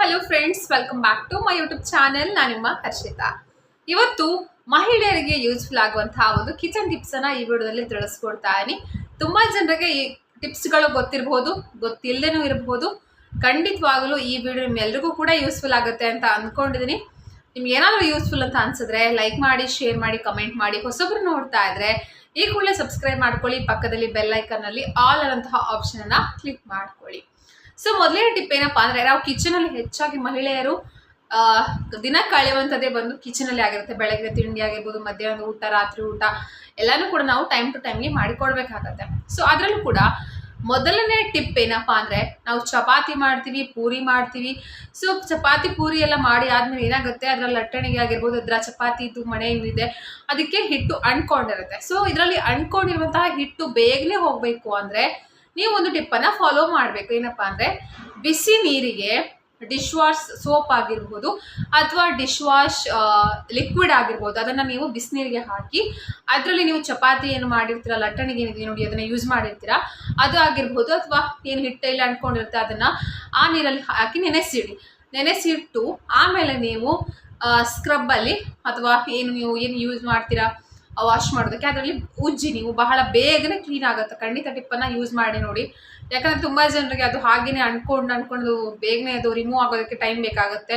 Hello friends welcome back to my YouTube channel ನಾನು ನಿಮ್ಮ ಹರ್ಷಿತಾ. ಇವತ್ತು ಮಹಿಳೆಯರಿಗೆ ಯೂಸ್ಫುಲ್ ಆಗುವಂತಹ ಒಂದು ಕಿಚನ್ ಟಿಪ್ಸ್ ಅನ್ನ ಈ ವಿಡಿಯೋದಲ್ಲಿ ತಿಳಿಸ್ಕೊಡ್ತಾ ಇದೀನಿ ತುಂಬಾ ಜನರಿಗೆ ಈ ಟಿಪ್ಸ್ಗಳು ಗೊತ್ತಿರಬಹುದು ಗೊತ್ತಿಲ್ಲದೇನೂ ಇರಬಹುದು ಖಂಡಿತವಾಗಲೂ ಈ ವಿಡಿಯೋ ನಿಮ್ಮೆಲ್ರಿಗೂ ಕೂಡ ಯೂಸ್ಫುಲ್ ಆಗುತ್ತೆ ಅಂತ ಅಂದ್ಕೊಂಡಿದ್ದೀನಿ ನಿಮ್ಗೆ ಏನಾದರೂ ಯೂಸ್ಫುಲ್ ಅಂತ ಅನ್ಸಿದ್ರೆ ಲೈಕ್ ಮಾಡಿ ಶೇರ್ ಮಾಡಿ ಕಮೆಂಟ್ ಮಾಡಿ, ಹೊಸಬ್ರು ನೋಡ್ತಾ ಇದ್ರೆ ಈ ಕೂಡಲೇ ಸಬ್ಸ್ಕ್ರೈಬ್ ಮಾಡ್ಕೊಳ್ಳಿ. ಪಕ್ಕದಲ್ಲಿ ಬೆಲ್ ಐಕನ್ನಲ್ಲಿ ಆಲ್ ಅನ್ನಂತಹ ಆಪ್ಷನ್ ಅನ್ನ ಕ್ಲಿಕ್ ಮಾಡ್ಕೊಳ್ಳಿ. ಸೊ ಮೊದಲನೇ ಟಿಪ್ ಏನಪ್ಪಾ ಅಂದ್ರೆ, ನಾವು ಕಿಚನ್ ಅಲ್ಲಿ ಹೆಚ್ಚಾಗಿ ಮಹಿಳೆಯರು ದಿನ ಕಳೆಯುವಂಥದ್ದೇ ಬಂದು ಕಿಚನ್ ಅಲ್ಲಿ ಆಗಿರುತ್ತೆ. ಬೆಳಗ್ಗೆ ತಿಂಡಿ ಆಗಿರ್ಬೋದು ಮಧ್ಯಾಹ್ನ ಊಟ, ರಾತ್ರಿ ಊಟ, ಎಲ್ಲಾನು ಕೂಡ ನಾವು ಟೈಮ್ ಟು ಟೈಮ್ಗೆ ಮಾಡಿಕೊಡ್ಬೇಕಾಗತ್ತೆ. ಸೊ ಅದರಲ್ಲೂ ಕೂಡ ಮೊದಲನೇ ಟಿಪ್ ಏನಪ್ಪಾ ಅಂದ್ರೆ, ನಾವು ಚಪಾತಿ ಮಾಡ್ತೀವಿ, ಪೂರಿ ಮಾಡ್ತೀವಿ. ಸೊ ಚಪಾತಿ, ಪೂರಿ ಎಲ್ಲ ಮಾಡಿ ಆದ್ಮೇಲೆ ಏನಾಗುತ್ತೆ? ಅದ್ರ ಲಟ್ಟಣಿಗೆ ಆಗಿರ್ಬೋದು, ಅದ್ರ ಚಪಾತಿದು ಮನೆ ಏನಿದೆ ಅದಕ್ಕೆ ಹಿಟ್ಟು ಅಣ್ಕೊಂಡಿರುತ್ತೆ ಸೊ ಇದರಲ್ಲಿ ಅಂಟ್ಕೊಂಡಿರುವಂತಹ ಹಿಟ್ಟು ಬೇಗನೆ ಹೋಗಬೇಕು ಅಂದ್ರೆ ನೀವು ಒಂದು ಟಿಪ್ಪನ್ನು ಫಾಲೋ ಮಾಡಬೇಕು. ಏನಪ್ಪ ಅಂದರೆ ಬಿಸಿ ನೀರಿಗೆ ಡಿಶ್ ವಾಶ್ ಸೋಪ್ ಆಗಿರ್ಬೋದು ಅಥವಾ ಡಿಶ್ ವಾಶ್ ಲಿಕ್ವಿಡ್ ಆಗಿರ್ಬೋದು. ಅದನ್ನು ನೀವು ಬಿಸಿನೀರಿಗೆ ಹಾಕಿ ಅದರಲ್ಲಿ ನೀವು ಚಪಾತಿ ಏನು ಮಾಡಿರ್ತೀರ ಲಟ್ಟಣಿಗೆ ಏನಿದೆ ನೋಡಿ, ಅದನ್ನು ಯೂಸ್ ಮಾಡಿರ್ತೀರಾ, ಅದು ಆಗಿರ್ಬೋದು ಅಥವಾ ಏನು ಹಿಟ್ಟೆಲ್ಲ ಅಂಟ್ಕೊಂಡಿರುತ್ತೆ ಅದನ್ನು ಆ ನೀರಲ್ಲಿ ಹಾಕಿ ನೆನೆಸಿಡಿ. ನೆನೆಸಿಟ್ಟು ಆಮೇಲೆ ನೀವು ಸ್ಕ್ರಬ್ಬಲ್ಲಿ ಅಥವಾ ಏನು ನೀವು ಏನು ಯೂಸ್ ಮಾಡ್ತೀರಾ ವಾಶ್ ಮಾಡೋದಕ್ಕೆ ಅದರಲ್ಲಿ ಉಜ್ಜಿ ನೀವು ಬಹಳ ಬೇಗನೆ ಕ್ಲೀನ್ ಆಗುತ್ತೆ. ಖಂಡಿತ ಟಿಪ್ಪನ್ನು ಯೂಸ್ ಮಾಡಿ ನೋಡಿ. ಯಾಕಂದರೆ ತುಂಬ ಜನರಿಗೆ ಅದು ಹಾಗೆಯೇ ಅಂದ್ಕೊಂಡು ಅಂದ್ಕೊಂಡು ಬೇಗನೆ ಅದು ರಿಮೂವ್ ಆಗೋದಕ್ಕೆ ಟೈಮ್ ಬೇಕಾಗುತ್ತೆ.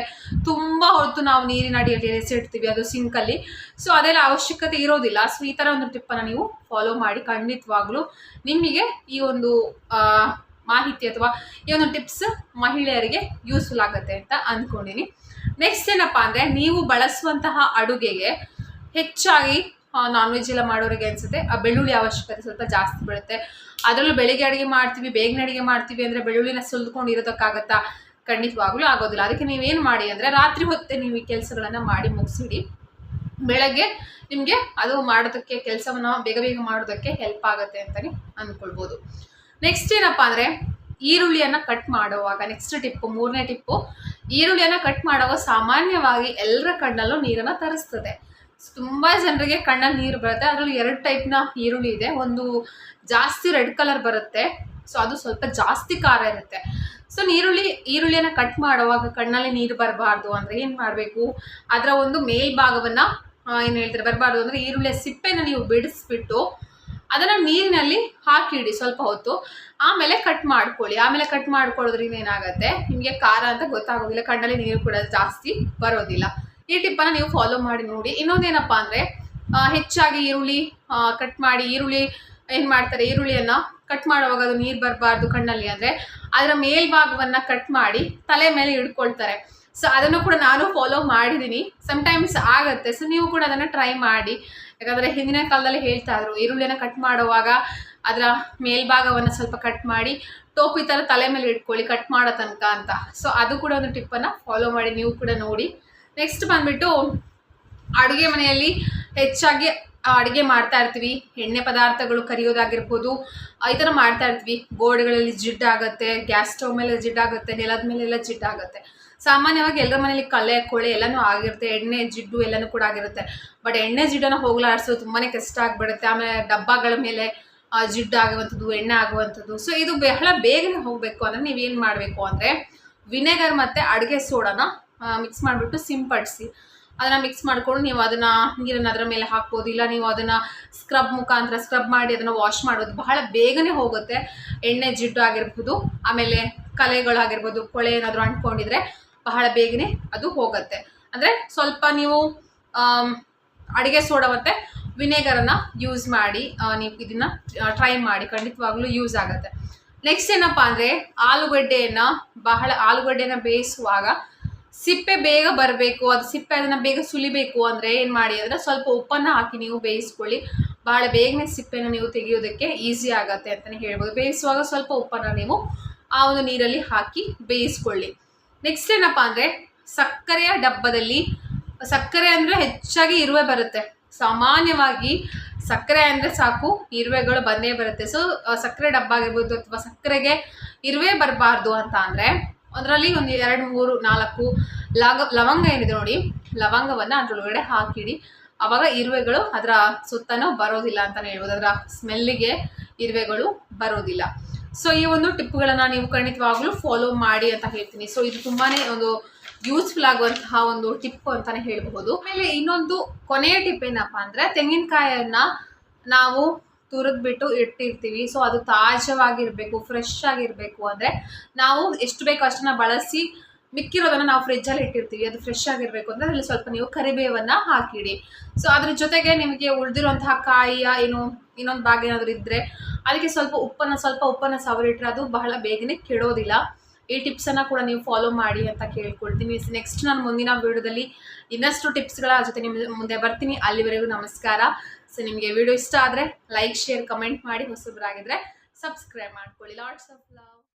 ತುಂಬ ಹೊತ್ತು ನಾವು ನೀರಿನ ಅಡಿಯಲ್ಲಿ ಎಸೆಡ್ತೀವಿ ಅದು ಸಿಂಕಲ್ಲಿ ಸೊ ಅದೆಲ್ಲ ಅವಶ್ಯಕತೆ ಇರೋದಿಲ್ಲ. ಸೊ ಈ ಥರ ಒಂದು ಟಿಪ್ಪನ್ನು ನೀವು ಫಾಲೋ ಮಾಡಿ ಖಂಡಿತವಾಗ್ಲೂ ನಿಮಗೆ ಈ ಒಂದು ಮಾಹಿತಿ ಅಥವಾ ಈ ಒಂದು ಟಿಪ್ಸ್ ಮಹಿಳೆಯರಿಗೆ ಯೂಸ್ಫುಲ್ ಆಗುತ್ತೆ ಅಂತ ಅಂದ್ಕೊಂಡಿನಿ ನೆಕ್ಸ್ಟ್ ಏನಪ್ಪಾ ಅಂದರೆ ನೀವು ಬಳಸುವಂತಹ ಅಡುಗೆಗೆ ಹೆಚ್ಚಾಗಿ ನಾನ್ ವೆಜ್ ಎಲ್ಲ ಮಾಡೋರಿಗೆ ಅನ್ಸುತ್ತೆ. ಆ ಬೆಳ್ಳುಳ್ಳಿ ಅವಶ್ಯಕತೆ ಸ್ವಲ್ಪ ಜಾಸ್ತಿ ಬೀಳುತ್ತೆ. ಅದರಲ್ಲೂ ಬೆಳಿಗ್ಗೆ ಅಡುಗೆ ಮಾಡ್ತೀವಿ, ಬೇಗನೆ ಅಡುಗೆ ಮಾಡ್ತೀವಿ ಅಂದರೆ ಬೆಳ್ಳುಳ್ಳಿನ ಸುಲ್ದ್ಕೊಂಡು ಇರೋದಕ್ಕಾಗತ್ತಾ ಖಂಡಿತವಾಗ್ಲೂ ಆಗೋದಿಲ್ಲ. ಅದಕ್ಕೆ ನೀವೇನು ಮಾಡಿ ಅಂದರೆ ರಾತ್ರಿ ಹೊತ್ತೆ ನೀವು ಈ ಕೆಲಸಗಳನ್ನು ಮಾಡಿ ಮುಗಿಸಿಡಿ ಬೆಳಗ್ಗೆ ನಿಮಗೆ ಅದು ಮಾಡೋದಕ್ಕೆ, ಕೆಲಸವನ್ನು ಬೇಗ ಬೇಗ ಮಾಡೋದಕ್ಕೆ ಹೆಲ್ಪ್ ಆಗುತ್ತೆ ಅಂತಲೇ ಅಂದ್ಕೊಳ್ಬೋದು ನೆಕ್ಸ್ಟ್ ಏನಪ್ಪ ಅಂದರೆ ಈರುಳ್ಳಿಯನ್ನು ಕಟ್ ಮಾಡುವಾಗ ನೆಕ್ಸ್ಟ್ ಟಿಪ್ಪು, ಮೂರನೇ ಟಿಪ್ಪು ಈರುಳ್ಳಿಯನ್ನು ಕಟ್ ಮಾಡುವಾಗ ಸಾಮಾನ್ಯವಾಗಿ ಎಲ್ಲರ ಕಣ್ಣಲ್ಲೂ ನೀರನ್ನು ತರಿಸ್ತದೆ. ತುಂಬ ಜನರಿಗೆ ಕಣ್ಣಲ್ಲಿ ನೀರು ಬರುತ್ತೆ. ಅದರಲ್ಲಿ ಎರಡು ಟೈಪ್ನ ಈರುಳ್ಳಿ ಇದೆ. ಒಂದು ಜಾಸ್ತಿ ರೆಡ್ ಕಲರ್ ಬರುತ್ತೆ. ಸೊ ಅದು ಸ್ವಲ್ಪ ಜಾಸ್ತಿ ಖಾರ ಇರುತ್ತೆ. ಸೊ ನೀರುಳ್ಳಿ, ಈರುಳ್ಳಿಯನ್ನು ಕಟ್ ಮಾಡುವಾಗ ಕಣ್ಣಲ್ಲಿ ನೀರು ಬರಬಾರ್ದು ಅಂದರೆ ಏನು ಮಾಡಬೇಕು? ಅದರ ಒಂದು ಮೇಲ್ಭಾಗವನ್ನು ಏನು ಹೇಳ್ತಾರೆ, ಬರಬಾರ್ದು ಅಂದರೆ ಈರುಳ್ಳಿಯ ಸಿಪ್ಪೆನ ನೀವು ಬಿಡಿಸ್ಬಿಟ್ಟು ಅದನ್ನು ನೀರಿನಲ್ಲಿ ಹಾಕಿಡಿ ಸ್ವಲ್ಪ ಹೊತ್ತು. ಆಮೇಲೆ ಕಟ್ ಮಾಡ್ಕೊಳ್ಳಿ. ಆಮೇಲೆ ಕಟ್ ಮಾಡ್ಕೊಳ್ಳೋದ್ರಿಂದ ಏನಾಗುತ್ತೆ? ನಿಮಗೆ ಖಾರ ಅಂತ ಗೊತ್ತಾಗೋದಿಲ್ಲ. ಕಣ್ಣಲ್ಲಿ ನೀರು ಕೂಡ ಜಾಸ್ತಿ ಬರೋದಿಲ್ಲ. ಈ ಟಿಪ್ಪನ್ನು ನೀವು ಫಾಲೋ ಮಾಡಿ ನೋಡಿ. ಇನ್ನೊಂದೇನಪ್ಪ ಅಂದರೆ ಹೆಚ್ಚಾಗಿ ಈರುಳ್ಳಿ ಕಟ್ ಮಾಡಿ, ಈರುಳ್ಳಿ ಏನು ಮಾಡ್ತಾರೆ, ಈರುಳ್ಳಿಯನ್ನು ಕಟ್ ಮಾಡುವಾಗ ಅದು ನೀರು ಬರಬಾರ್ದು ಕಣ್ಣಲ್ಲಿ ಅಂದರೆ, ಅದರ ಮೇಲ್ಭಾಗವನ್ನು ಕಟ್ ಮಾಡಿ ತಲೆ ಮೇಲೆ ಇಡ್ಕೊಳ್ತಾರೆ. ಸೊ ಅದನ್ನು ಕೂಡ ನಾನು ಫಾಲೋ ಮಾಡಿದ್ದೀನಿ ಸಮ್ಟೈಮ್ಸ್ ಆಗುತ್ತೆ. ಸೊ ನೀವು ಕೂಡ ಅದನ್ನು ಟ್ರೈ ಮಾಡಿ. ಯಾಕಂದರೆ ಹಿಂದಿನ ಕಾಲದಲ್ಲಿ ಹೇಳ್ತಾ ಇದ್ರು, ಈರುಳ್ಳಿಯನ್ನು ಕಟ್ ಮಾಡುವಾಗ ಅದರ ಮೇಲ್ಭಾಗವನ್ನು ಸ್ವಲ್ಪ ಕಟ್ ಮಾಡಿ, ಟೋಪಿ ಥರ ತಲೆ ಮೇಲೆ ಇಟ್ಕೊಳ್ಳಿ ಕಟ್ ಮಾಡೋ ತನಕ ಅಂತ. ಸೊ ಅದು ಕೂಡ ಒಂದು ಟಿಪ್ಪನ್ನು ಫಾಲೋ ಮಾಡಿ, ನೀವು ಕೂಡ ನೋಡಿ. ನೆಕ್ಸ್ಟ್ ಬಂದ್ಬಿಟ್ಟು ಅಡುಗೆ ಮನೆಯಲ್ಲಿ ಹೆಚ್ಚಾಗಿ ಅಡುಗೆ ಮಾಡ್ತಾ ಇರ್ತೀವಿ. ಎಣ್ಣೆ ಪದಾರ್ಥಗಳು ಕರಿಯೋದಾಗಿರ್ಬೋದು. ಈ ಥರ ಮಾಡ್ತಾ ಇರ್ತೀವಿ. ಗೋಡೆಗಳಲ್ಲಿ ಜಿಡ್ಡಾಗುತ್ತೆ ಗ್ಯಾಸ್ ಸ್ಟವ್ ಮೇಲೆ ಜಿಡ್ಡಾಗುತ್ತೆ ನೆಲದ ಮೇಲೆಲ್ಲ ಜಿಡ್ಡಾಗುತ್ತೆ ಸಾಮಾನ್ಯವಾಗಿ ಎಲ್ಲರ ಮನೇಲಿ ಕಲೆ ಕೊಳೆ ಎಲ್ಲನೂ ಆಗಿರುತ್ತೆ. ಎಣ್ಣೆ, ಜಿಡ್ಡು ಎಲ್ಲನೂ ಕೂಡ ಆಗಿರುತ್ತೆ. ಬಟ್ ಎಣ್ಣೆ ಜಿಡ್ಡನ್ನು ಹೋಗ್ಲಾಡಿಸೋದು ತುಂಬಾ ಕಷ್ಟ ಆಗಿಬಿಡುತ್ತೆ. ಆಮೇಲೆ ಡಬ್ಬಗಳ ಮೇಲೆ ಜಿಡ್ಡು ಆಗುವಂಥದ್ದು, ಎಣ್ಣೆ ಆಗುವಂಥದ್ದು. ಸೊ ಇದು ಬಹಳ ಬೇಗನೆ ಹೋಗಬೇಕು. ಅಂದರೆ ನೀವೇನು ಮಾಡಬೇಕು ಅಂದರೆ, ವಿನೆಗರ್ ಮತ್ತು ಅಡುಗೆ ಸೋಡಾನ ಮಿಕ್ಸ್ ಮಾಡಿಬಿಟ್ಟು ಸಿಂಪಡಿಸಿ ಅದನ್ನು ಮಿಕ್ಸ್ ಮಾಡಿಕೊಂಡು ನೀವು ಅದನ್ನು ನೀರನ್ನು ಅದರ ಮೇಲೆ ಹಾಕ್ಬೋದು. ಇಲ್ಲ ನೀವು ಅದನ್ನು ಸ್ಕ್ರಬ್ ಮುಖಾಂತರ ಸ್ಕ್ರಬ್ ಮಾಡಿ ಅದನ್ನು ವಾಶ್ ಮಾಡೋದು ಬಹಳ ಬೇಗನೆ ಹೋಗುತ್ತೆ. ಎಣ್ಣೆ ಜಿಡ್ಡು ಆಗಿರ್ಬೋದು, ಆಮೇಲೆ ಕಲೆಗಳಾಗಿರ್ಬೋದು ಕೊಳೆ ಏನಾದರೂ ಅಂಟ್ಕೊಂಡಿದ್ರೆ ಬಹಳ ಬೇಗನೆ ಅದು ಹೋಗುತ್ತೆ. ಅಂದರೆ ಸ್ವಲ್ಪ ನೀವು ಅಡುಗೆ ಸೋಡಾ ಮತ್ತು ವಿನೆಗರನ್ನು ಯೂಸ್ ಮಾಡಿ ನೀವು ಇದನ್ನು ಟ್ರೈ ಮಾಡಿ. ಖಂಡಿತವಾಗ್ಲೂ ಯೂಸ್ ಆಗುತ್ತೆ. ನೆಕ್ಸ್ಟ್ ಏನಪ್ಪ ಅಂದರೆ, ಆಲೂಗಡ್ಡೆಯನ್ನು ಬಹಳ ಆಲೂಗಡ್ಡೆನ ಬೇಯಿಸುವಾಗ ಸಿಪ್ಪೆ ಬೇಗ ಬರಬೇಕು, ಅದು ಸಿಪ್ಪೆ ಅದನ್ನು ಬೇಗ ಸುಲಿಬೇಕು ಅಂದರೆ ಏನು ಮಾಡಿ ಅಂದರೆ ಸ್ವಲ್ಪ ಉಪ್ಪನ್ನು ಹಾಕಿ ನೀವು ಬೇಯಿಸ್ಕೊಳ್ಳಿ. ಭಾಳ ಬೇಗನೆ ಸಿಪ್ಪೆನ ನೀವು ತೆಗೆಯೋದಕ್ಕೆ ಈಸಿ ಆಗುತ್ತೆ ಅಂತಲೇ ಹೇಳ್ಬೋದು. ಬೇಯಿಸುವಾಗ ಸ್ವಲ್ಪ ಉಪ್ಪನ್ನು ನೀವು ಆ ಒಂದು ನೀರಲ್ಲಿ ಹಾಕಿ ಬೇಯಿಸ್ಕೊಳ್ಳಿ. ನೆಕ್ಸ್ಟ್ ಏನಪ್ಪ ಅಂದರೆ ಸಕ್ಕರೆಯ ಡಬ್ಬದಲ್ಲಿ, ಸಕ್ಕರೆ ಅಂದರೆ ಹೆಚ್ಚಾಗಿ ಇರುವೆ ಬರುತ್ತೆ. ಸಾಮಾನ್ಯವಾಗಿ ಸಕ್ಕರೆ ಅಂದರೆ ಸಾಕು, ಇರುವೆಗಳು ಬಂದೇ ಬರುತ್ತೆ. ಸೊ ಸಕ್ಕರೆ ಡಬ್ಬ ಆಗಿರ್ಬೋದು ಅಥವಾ ಸಕ್ಕರೆಗೆ ಇರುವೆ ಬರಬಾರ್ದು ಅಂತ ಅಂದರೆ ಅದರಲ್ಲಿ ಒಂದು ಎರಡು, ಮೂರು, ನಾಲ್ಕು ಲಾಗ ಲವಂಗ ಏನಿದೆ ನೋಡಿ, ಲವಂಗವನ್ನು ಅದರೊಳಗಡೆ ಹಾಕಿಡಿ. ಆವಾಗ ಇರುವೆಗಳು ಅದರ ಸುತ್ತನೂ ಬರೋದಿಲ್ಲ ಅಂತಲೇ ಹೇಳ್ಬೋದು. ಅದರ ಸ್ಮೆಲ್ಲಿಗೆ ಇರುವೆಗಳು ಬರೋದಿಲ್ಲ. ಸೊ ಈ ಒಂದು ಟಿಪ್ಪುಗಳನ್ನು ನೀವು ಖಂಡಿತವಾಗ್ಲೂ ಫಾಲೋ ಮಾಡಿ ಅಂತ ಹೇಳ್ತೀನಿ. ಸೊ ಇದು ತುಂಬಾ ಒಂದು ಯೂಸ್ಫುಲ್ ಆಗುವಂತಹ ಒಂದು ಟಿಪ್ ಅಂತಾನೆ ಹೇಳಬಹುದು. ಆಮೇಲೆ ಇನ್ನೊಂದು ಕೊನೆಯ ಟಿಪ್ ಏನಪ್ಪಾ ಅಂದ್ರೆ ತೆಂಗಿನಕಾಯನ್ನ ನಾವು ತುರಿದ್ಬಿಟ್ಟು ಇಟ್ಟಿರ್ತೀವಿ. ಸೊ ಅದು ತಾಜವಾಗಿರಬೇಕು ಫ್ರೆಶ್ ಆಗಿರ್ಬೇಕು ಅಂದ್ರೆ ನಾವು ಎಷ್ಟು ಬೇಕೋ ಅಷ್ಟನ್ನ ಬಳಸಿ ಮಿಕ್ಕಿರೋದನ್ನ ನಾವು ಫ್ರಿಜ್ಜಲ್ಲಿ ಇಟ್ಟಿರ್ತೀವಿ. ಅದು ಫ್ರೆಶ್ ಆಗಿರಬೇಕು ಅಂದ್ರೆ ಅದರಲ್ಲಿ ಸ್ವಲ್ಪ ನೀವು ಕರಿಬೇವನ್ನು ಹಾಕಿಡಿ. ಸೊ ಅದ್ರ ಜೊತೆಗೆ ನಿಮಗೆ ಉಳಿದಿರುವಂತಹ ಕಾಯಿಯ ಏನು, ಇನ್ನೊಂದು ಭಾಗ ಏನಾದರೂ ಇದ್ರೆ, ಅದಕ್ಕೆ ಸ್ವಲ್ಪ ಉಪ್ಪನ್ನ ಸ್ವಲ್ಪ ಉಪ್ಪನ್ನ ಸವರಿಟ್ರೆ ಅದು ಬಹಳ ಬೇಗನೆ ಕೆಡೋದಿಲ್ಲ. ಈ ಟಿಪ್ಸನ್ನು ಕೂಡ ನೀವು ಫಾಲೋ ಮಾಡಿ ಅಂತ ಕೇಳ್ಕೊಳ್ತೀನಿ. ನೆಕ್ಸ್ಟ್ ನಾನು ಮುಂದಿನ ವಿಡಿಯೋದಲ್ಲಿ ಇನ್ನಷ್ಟು ಟಿಪ್ಸ್ಗಳ ಜೊತೆ ನಿಮ್ಮ ಮುಂದೆ ಬರ್ತೀನಿ. ಅಲ್ಲಿವರೆಗೂ ನಮಸ್ಕಾರ. ಸೊ ನಿಮಗೆ ವಿಡಿಯೋ ಇಷ್ಟ ಆದರೆ ಲೈಕ್ ಶೇರ್ ಕಮೆಂಟ್ ಮಾಡಿ ಹೊಸಬ್ರಾಗಿದ್ದರೆ ಸಬ್ಸ್ಕ್ರೈಬ್ ಮಾಡ್ಕೊಳ್ಳಿ. Lots of love